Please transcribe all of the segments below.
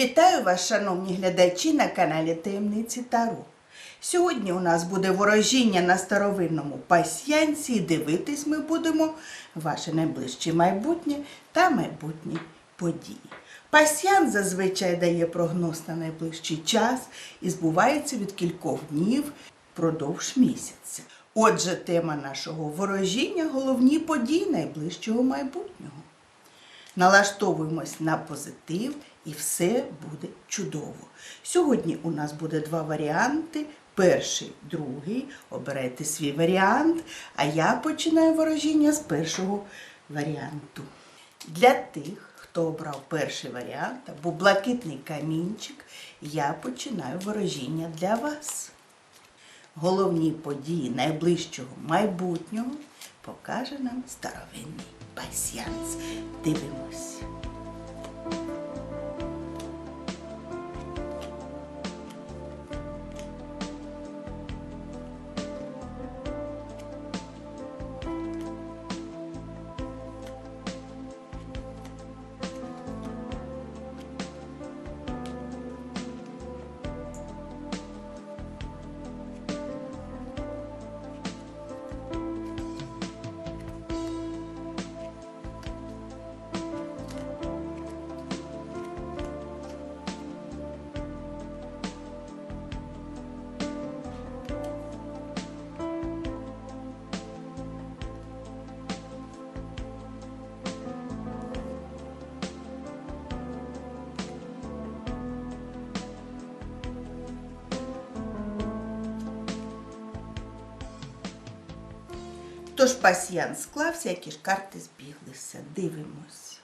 Вітаю вас, шановні глядачі, на каналі Таємниці Таро. Сьогодні у нас буде ворожіння на старовинному пасьянці і дивитись ми будемо ваше найближче майбутнє та майбутні події. Пасьян зазвичай дає прогноз на найближчий час і збувається від кількох днів впродовж місяця. Отже, тема нашого ворожіння головні події найближчого майбутнього. Налаштовуємось на позитив і все буде чудово. Сьогодні у нас буде два варіанти. Перший, другий. Обирайте свій варіант, а я починаю ворожіння з першого варіанту. Для тих, хто обрав перший варіант або блакитний камінчик, я починаю ворожіння для вас. Головні події найближчого майбутнього покаже нам старовинний пасьянс. Дивимось. Тож пасьян склався, які ж карти збіглися. Дивимось.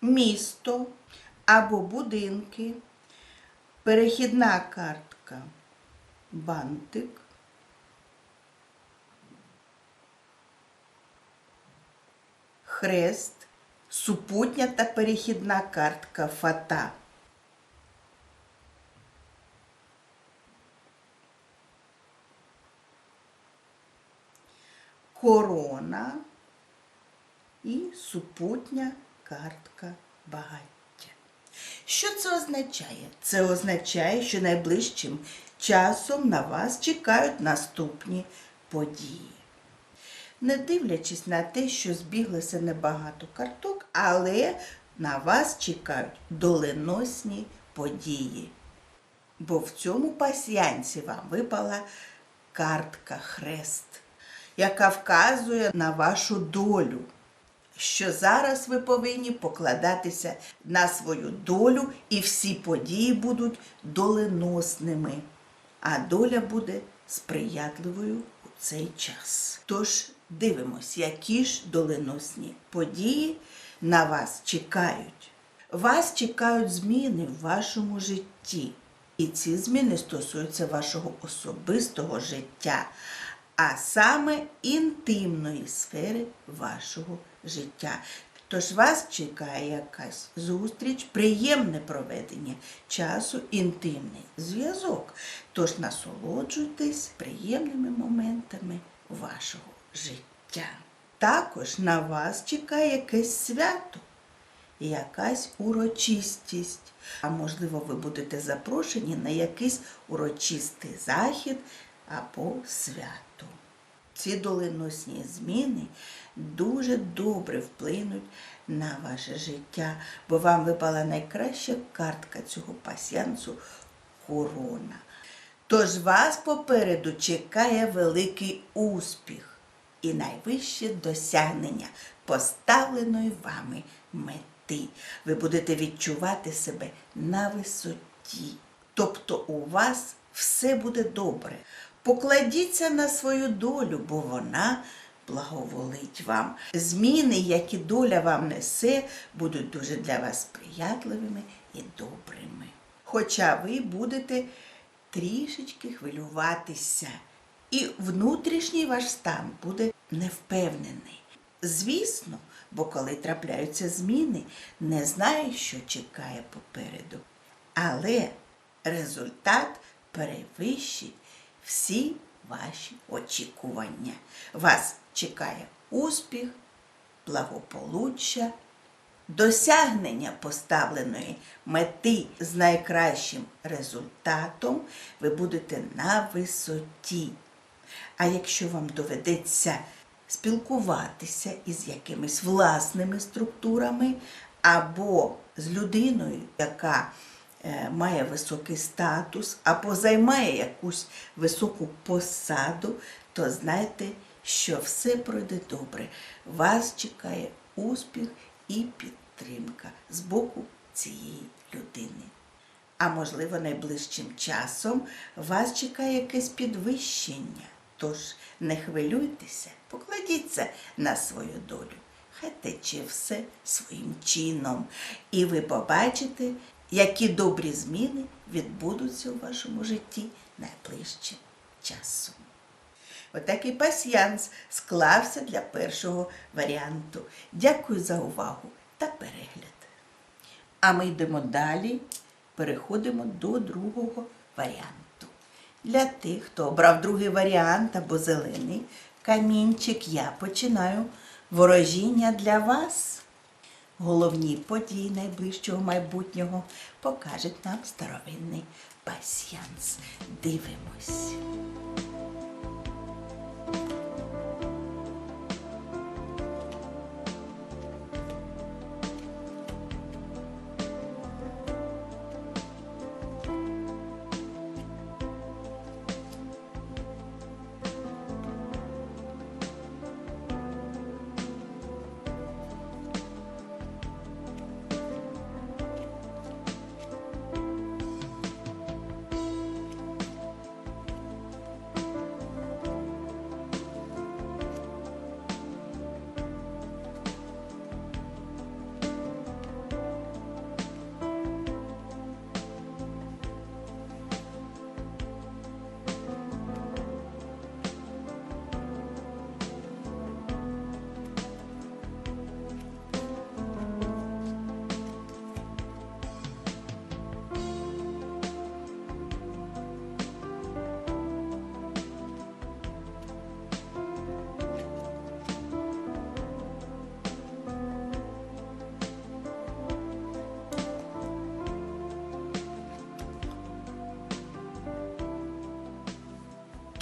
Місто або будинки, перехідна картка, бантик, хрест, супутня та перехідна картка фата. Корона і супутня картка багаття. Що це означає? Це означає, що найближчим часом на вас чекають наступні події. Не дивлячись на те, що збіглося небагато карток, але на вас чекають доленосні події. Бо в цьому пасьянці вам випала картка хрест, яка вказує на вашу долю, що зараз ви повинні покладатися на свою долю, і всі події будуть доленосними, а доля буде сприятливою у цей час. Тож дивимось, які ж доленосні події на вас чекають. Вас чекають зміни в вашому житті. І ці зміни стосуються вашого особистого життя, а саме інтимної сфери вашого життя. Тож вас чекає якась зустріч, приємне проведення часу, інтимний зв'язок. Тож насолоджуйтесь приємними моментами вашого життя. Також на вас чекає якесь свято якась урочистість. А можливо, ви будете запрошені на якийсь урочистий захід або свято. Ці доленосні зміни дуже добре вплинуть на ваше життя, бо вам випала найкраща картка цього пасьянцу корона. Тож вас попереду чекає великий успіх і найвище досягнення поставленої вами мети. Ви будете відчувати себе на висоті. Тобто у вас все буде добре. Покладіться на свою долю, бо вона благоволить вам. Зміни, які доля вам несе, будуть дуже для вас сприятливими і добрими. Хоча ви будете трішечки хвилюватися, і внутрішній ваш стан буде невпевнений. Звісно, бо коли трапляються зміни, не знаєш, що чекає попереду. Але результат перевищить всі ваші очікування. Вас чекає успіх благополуччя, досягнення поставленої мети з найкращим результатом, ви будете на висоті. А якщо вам доведеться спілкуватися із якимись власними структурами або з людиною, яка має високий статус або займає якусь високу посаду, то знайте, що все пройде добре. Вас чекає успіх і підтримка з боку цієї людини. А можливо, найближчим часом вас чекає якесь підвищення. Тож не хвилюйтеся, покладіться на свою долю. Хай тече все своїм чином. І ви побачите, які добрі зміни відбудуться у вашому житті найближчим часом. Отакий пасьянс склався для першого варіанту. Дякую за увагу та перегляд. А ми йдемо далі, переходимо до другого варіанту. Для тих, хто обрав другий варіант або зелений камінчик, я починаю ворожіння для вас. Головні події найближчого майбутнього покажуть нам старовинний пасьянс. Дивимось.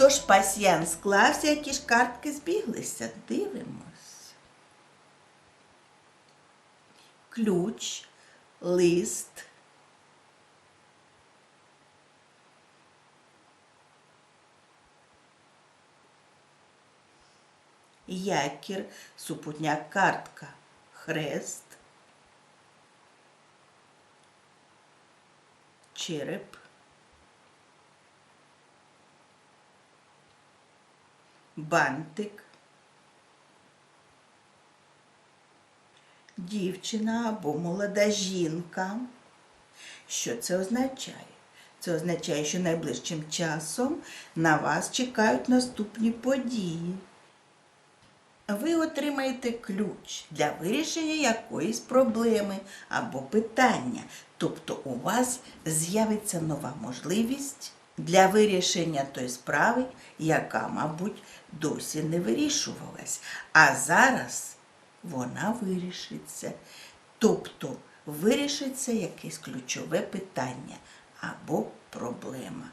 Тож пасьян склався, які ж картки збіглися. Дивимось. Ключ, лист. Якір, супутня картка, хрест, череп. Бантик, дівчина або молода жінка. Що це означає? Це означає, що найближчим часом на вас чекають наступні події. Ви отримаєте ключ для вирішення якоїсь проблеми або питання. Тобто у вас з'явиться нова можливість для вирішення тої справи, яка, мабуть, досі не вирішувалась. А зараз вона вирішиться. Тобто вирішиться якесь ключове питання або проблема,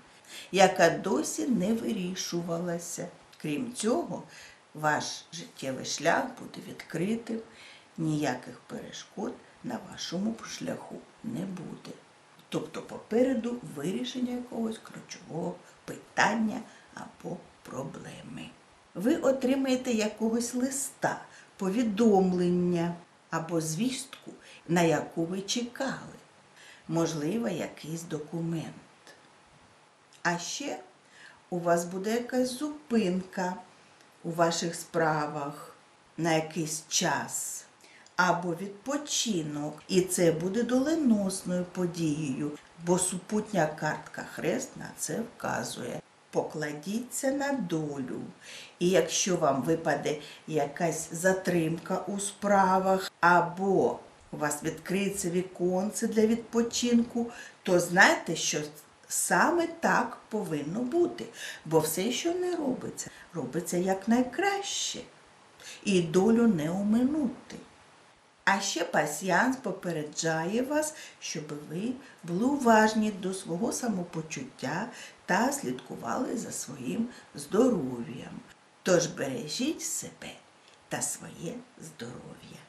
яка досі не вирішувалася. Крім цього, ваш життєвий шлях буде відкритим, ніяких перешкод на вашому шляху не буде. Тобто попереду вирішення якогось ключового питання або проблеми. Ви отримаєте якогось листа, повідомлення або звістку, на яку ви чекали. Можливо, якийсь документ. А ще у вас буде якась зупинка у ваших справах на якийсь час або відпочинок. І це буде доленосною подією, бо супутня картка хрест на це вказує. Покладіться на долю. І якщо вам випаде якась затримка у справах, або у вас відкриється віконце для відпочинку, то знайте, що саме так повинно бути. Бо все, що не робиться, робиться якнайкраще. і долю не оминути. А ще пасіянс попереджає вас, щоб ви були уважні до свого самопочуття та слідкували за своїм здоров'ям. Тож бережіть себе та своє здоров'я.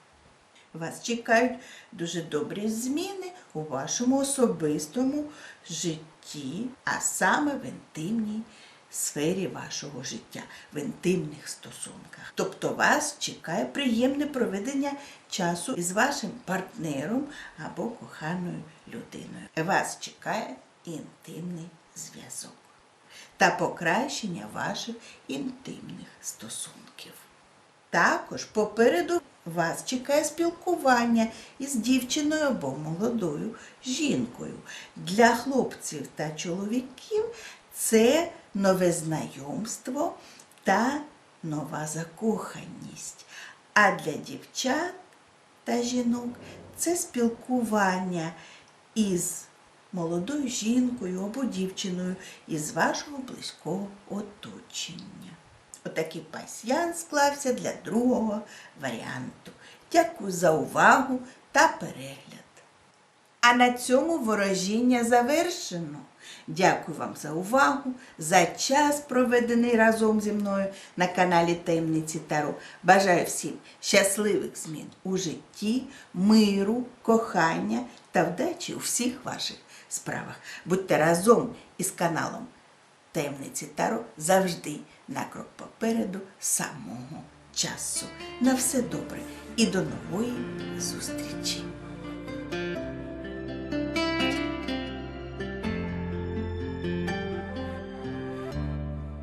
Вас чекають дуже добрі зміни у вашому особистому житті, а саме в інтимній сфері вашого життя, в інтимних стосунках. Тобто вас чекає приємне проведення часу із вашим партнером або коханою людиною. Вас чекає інтимний зв'язок та покращення ваших інтимних стосунків. Також попереду вас чекає спілкування із дівчиною або молодою жінкою. Для хлопців та чоловіків це нове знайомство та нова закоханість. А для дівчат та жінок це спілкування із молодою жінкою або дівчиною із вашого близького оточення. Отакий пасьян склався для другого варіанту. Дякую за увагу та перегляд. А на цьому ворожіння завершено. Дякую вам за увагу, за час, проведений разом зі мною на каналі Таємниці Таро. Бажаю всім щасливих змін у житті, миру, кохання та вдачі у всіх ваших справах. Будьте разом із каналом Таємниці Таро завжди на крок попереду самого часу. На все добре і до нової зустрічі!